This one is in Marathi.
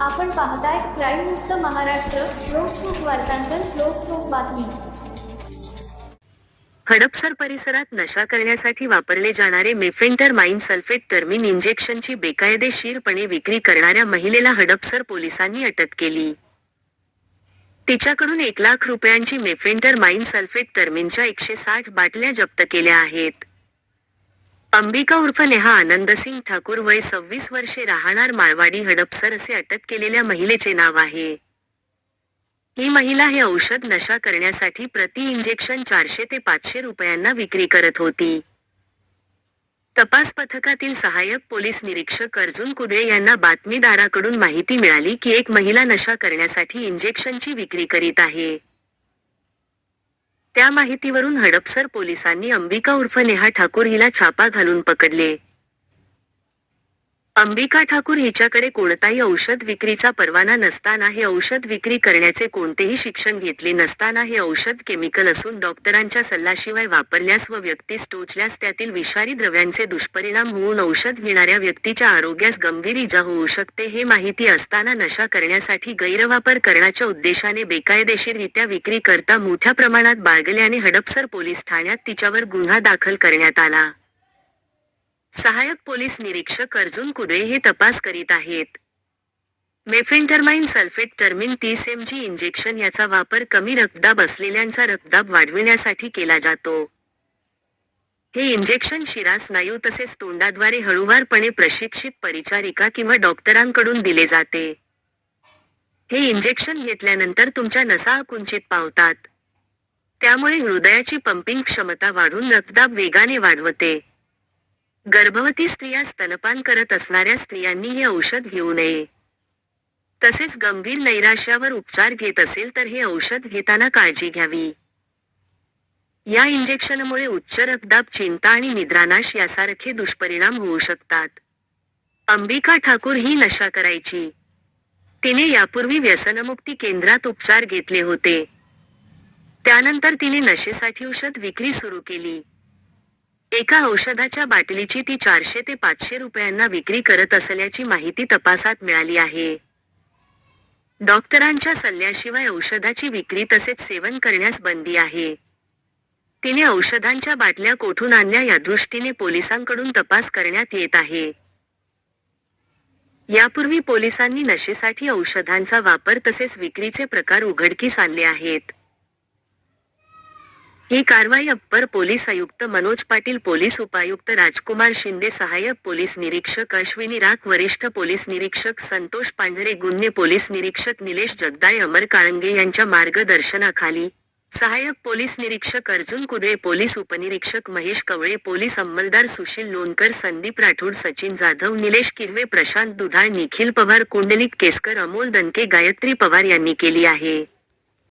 आपण पाहताय क्राईम मुक्त महाराष्ट्र लोकसुख वार्तांकन लोकसुख बातमी. हडपसर परिसरात नशा करण्यासाठी वापरले जाणारे मेफेंटर माइन सल्फेट टर्मिन इंजेक्शनची बेकायदेशीरपणे विक्री करणाऱ्या महिलेला हडपसर पोलिसांनी अटक केली. तिच्याकडून एक लाख रुपयांची मेफेंटर माइन सल्फेट टर्मिनच्या एकशे साठ बाटल्या जप्त केल्या आहेत. अंबिका उर्फ नेहा आनंदसिंग ठाकूर वय सव्वीस वर्षे राहणार माळवाडी हडपसर असे अटक केलेल्या महिलेचे नाव आहे. ही महिला हे औषध नशा करण्यासाठी प्रति इंजेक्शन चारशे ते पाचशे रुपयांना विक्री करत होती. तपास पथकातील सहाय्यक पोलीस निरीक्षक अर्जुन कुडळे यांना बातमीदाराकडून माहिती मिळाली की एक महिला नशा करण्यासाठी इंजेक्शनची विक्री करीत आहे. त्या माहितीवरून हडपसर पोलिसांनी अंबिका उर्फ नेहा ठाकूर हिला छापा घालून पकडले. अंबिका ठाकूर हिच्याकडे कोणताही औषध विक्रीचा परवाना नसताना हे औषध विक्री करण्याचे कोणतेही शिक्षण घेतले नसताना हे औषध केमिकल असून डॉक्टरांच्या सल्ल्याशिवाय वापरल्यास व व्यक्तीस टोचल्यास त्यातील विषारी द्रव्यांचे दुष्परिणाम होऊन औषध घेणाऱ्या व्यक्तीच्या आरोग्यास गंभीर इजा होऊ शकते हे माहिती असताना नशा करण्यासाठी गैरवापर करण्याच्या उद्देशाने बेकायदेशीररित्या विक्री करता मोठ्या प्रमाणात बाळगल्याने हडपसर पोलीस ठाण्यात तिच्यावर गुन्हा दाखल करण्यात आला. सहायक पोलीस निरीक्षक अर्जुन कुडळे हे तपास करीत आहेत. मेफेंटरमाइन सल्फेट टर्मिन तीस एम जी इंजेक्शन याचा वापर कमी रक्तदाब असलेल्यांचा रक्तदाब वाढविण्यासाठी केला जातो. हे इंजेक्शन शिरा स्नायू तसेच तोंडाद्वारे हळूवारपणे प्रशिक्षित परिचारिका किंवा डॉक्टरांकडून दिले जाते. हे इंजेक्शन घेतल्यानंतर तुमच्या नसा कुंचित पावतात. त्यामुळे हृदयाची पंपिंग क्षमता वाढून रक्तदाब वेगाने वाढवते. गर्भवती स्त्रिया स्तनपान करत असणाऱ्या स्त्रियांनी हे औषध घेऊ नये. तसेच गंभीर नैराश्यावर उपचार घेत असेल तर हे औषध घेताना काळजी घ्यावी. या इंजेक्शनमुळे उच्च रक्तदाब चिंता आणि निद्रानाश यासारखे दुष्परिणाम होऊ शकतात. अंबिका ठाकूर ही नशा करायची. तिने यापूर्वी व्यसनमुक्ती केंद्रात उपचार घेतले होते. त्यानंतर तिने नशेसाठी औषध विक्री सुरू केली. एका औषधाच्या बाटलीची ती चारशे ते पाचशे रुपयांना विक्री करत असल्याची माहिती तपासात मिळाली आहे. डॉक्टरांच्या सल्ल्याशिवाय औषधाची विक्री तसेच सेवन करण्यास बंदी आहे. तिने औषधांच्या बाटल्या कोठून आणल्या या दृष्टीने पोलिसांकडून तपास करण्यात येत आहे. यापूर्वी पोलिसांनी नशेसाठी औषधांचा वापर तसेच विक्रीचे प्रकार उघडकीस आणले आहेत. ही कारवाई अप्पर पोलीस आयुक्त मनोज पाटील पोलीस उपायुक्त राजकुमार शिंदे सहाय्यक पोलीस निरीक्षक अश्विनी राख वरिष्ठ पोलीस निरीक्षक संतोष पांढरे गुन्हे पोलीस निरीक्षक निलेश जगदाळे अमर काळंगे यांच्या मार्गदर्शनाखाली. सहाय्यक पोलीस निरीक्षक अर्जुन कुदळे पोलीस उपनिरीक्षक महेश कवळे पोलीस अंमलदार सुशील लोणकर संदीप राठोड सचिन जाधव निलेश किरवे प्रशांत दुधाळ निखिल पवार कुंडलिक केसकर अमोल दनके गायत्री पवार यांनी केली आहे.